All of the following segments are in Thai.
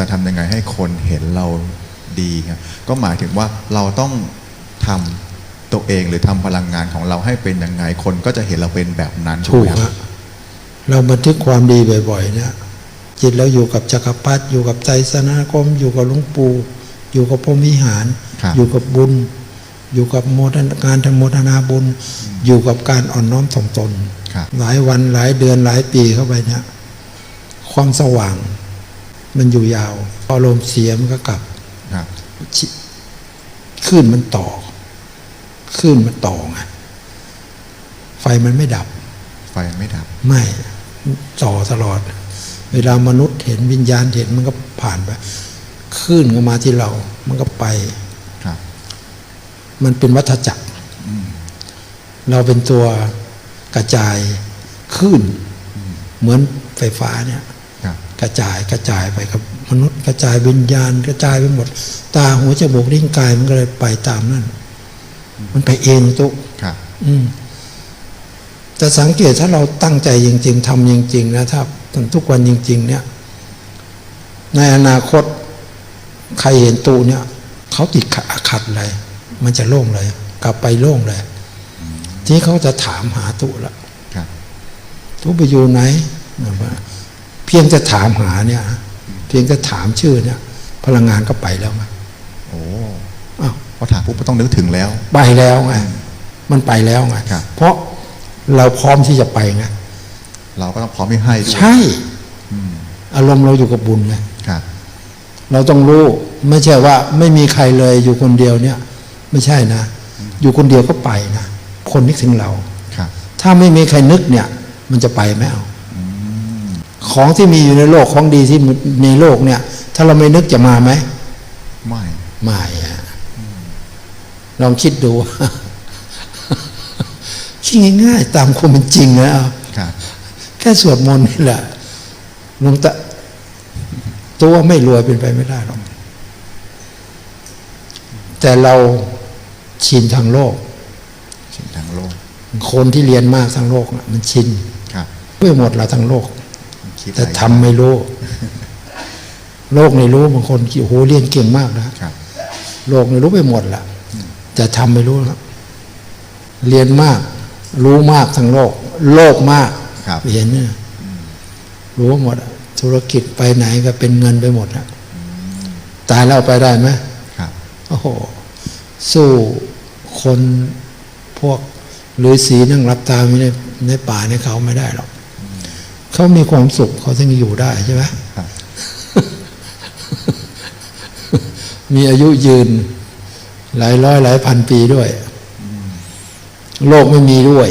จะทำยังไงให้คนเห็นเราดีครับก็หมายถึงว่าเราต้องทำตัวเองหรือทำพลังงานของเราให้เป็นยังไงคนก็จะเห็นเราเป็นแบบนั้นถูกไหมคฮะรับเราบันทึกความดีบ่อยๆเนี่ยจิตเราอยู่กับจักรพรรดิอยู่กับใจสนาคม อยู่กับหลวงปู่อยู่กับพรหมวิหารครับอยู่กับบุญ อยู่กับโมทนาการทำโมทนาบุญ อยู่กับการอ่อนน้อมถ่อมตนครับหลายวันหลายเดือนหลายปีเข้าไปเนี่ยความสว่าง มันอยู่ยาว พอลมณ์เสียมันก็กลับครับชิคลื่นมันต่อคลื่นมันต่อไงไฟมันไม่ดับ ไฟไม่ดับ ไม่ต่อตลอด เวลามนุษย์เห็นวิญญาณเห็นมันก็ผ่านไปคลื่นก็มาที่เรา มันก็ไปครับ มันเป็นวัฏจักรอืมเราเป็นตัวกระจายคลื่นเหมือนไฟฟ้าเนี่ยครับ กระจายกระจายไปกับมนุษย์กระจายวิญญาณกระจายไปหมด ตาหูจมูกลิ้นกายมันก็เลยไปตามนั่นมันไปเองตุกครับอืมแต่สังเกตถ้าเราตั้งใจจริง ๆทำจริง ๆ นะถ้าทุกวันจริง ๆ เนี่ย ในอนาคตใครเห็นตูเนี่ยเขาติดขัดขัดเลยมันจะโล่งเลย กลับไปโล่งเลย ทีนี้เขาจะถามหาตุละครับตุไปอยู่ไหนนะว่าเพียงจะถามหาเนี่ยนะเพียงจะถามชื่อเนี่ย พลังงานก็ไปแล้วไงโอ้อ้าวพอถามปุ๊บก็ต้องนึกถึงแล้ว ไปแล้วไงมันไปแล้วไงครับเพราะเราพร้อมที่จะไปไงเราก็ต้องพร้อมที่ให้ด้วยใช่อืมอารมณ์เราอยู่กับบุญไงครับเราต้องรู้ไม่ใช่ว่า ไม่มีใครเลยอยู่คนเดียวเนี่ย ไม่ใช่นะ อยู่คนเดียวก็ไปนะคนนึกถึงเราครับถ้าไม่มีใครนึกเนี่ย มันจะไปไหมเอา ของที่มีอยู่ในโลกของดีที่ในโลกเนี่ย ถ้าเราไม่นึกจะมาไหมไม่ไม่อะลองคิดดูคิดง่ายๆ ตามความเป็นจริงนะเอาครับแค่สวดมนต์นี่แหละหลวงตาตัวไม่รวยเป็นไปไม่ได้หรอกแต่เราชินทางโลกสิ่งทางโลก คนที่เรียนมากทางโลกน่ะมันชินครับไปหมดแล้วทางโลกคิด แต่อะไรทำไม่รู้ โลกไม่รู้บางคนโอ้โหเรียนเก่งมากนะครับโลกไม่รู้ไปหมดละแต่ทำไม่รู้แล้วเรียนมาก รู้มากทางโลก โลกมากครับเห็นเนี่ยรู้หมดอะธุรกิจไปไหนก็เป็นเงินไปหมดอะตายแล้วไปได้ไหมครับโอ้โห สู้คนพวกฤาษีนั่งรับตาอยู่ในในป่าในเขาไม่ได้หรอก เขามีความสุขเขาถึงอยู่ได้ใช่ไหมมีอายุยืน หลายร้อยหลายพันปีด้วย โลกไม่มีด้วย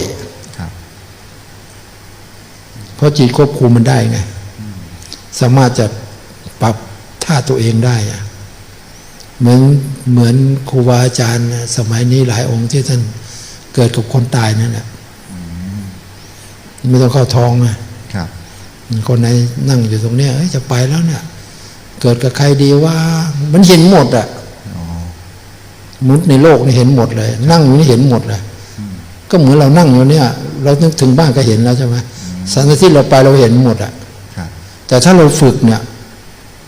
เพราะจิตควบคุมมันได้ไงสามารถจะปรับท่าตัวเองได้อะเหมือนเหมือนครูบาอาจารย์ สมัยนี้หลายองค์ที่ท่านเกิดกับคนตายนั่นแหละไม่ต้องเข้าท้องนะ ครับคนไหนนั่งอยู่ตรงเนี้ยเอ้ยจะไปแล้วเนี่ยเกิดกับใครดีว่า มันเห็นหมดอะอ๋อมนุษย์ในโลกนี่เห็นหมดเลย นั่งอยู่นี่เห็นหมดเลย ก็เหมือนเรานั่งอยู่เนี่ย เรานึกถึงบ้านก็เห็นแล้วใช่ไหมสันที่เราไปเราเห็นหมดอะครับแต่ถ้าเราฝึกเนี่ย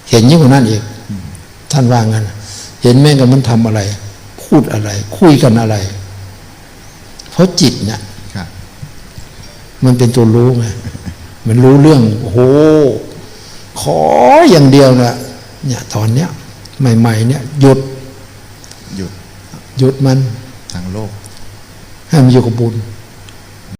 เห็นยิ่งกว่านั้นอีกท่านว่างั้นเห็นแม่งกับมันทำอะไร พูดอะไร คุยกันอะไร เพราะจิตเนี่ยครับมันเป็นตัวรู้ไง มันรู้เรื่องโอ้โหขออย่างเดียวนะเนี่ยตอนเนี้ยใหม่ ๆ เนี่ยหยุดหยุดหยุดมันทางโลก ให้มันอยู่กับบุญค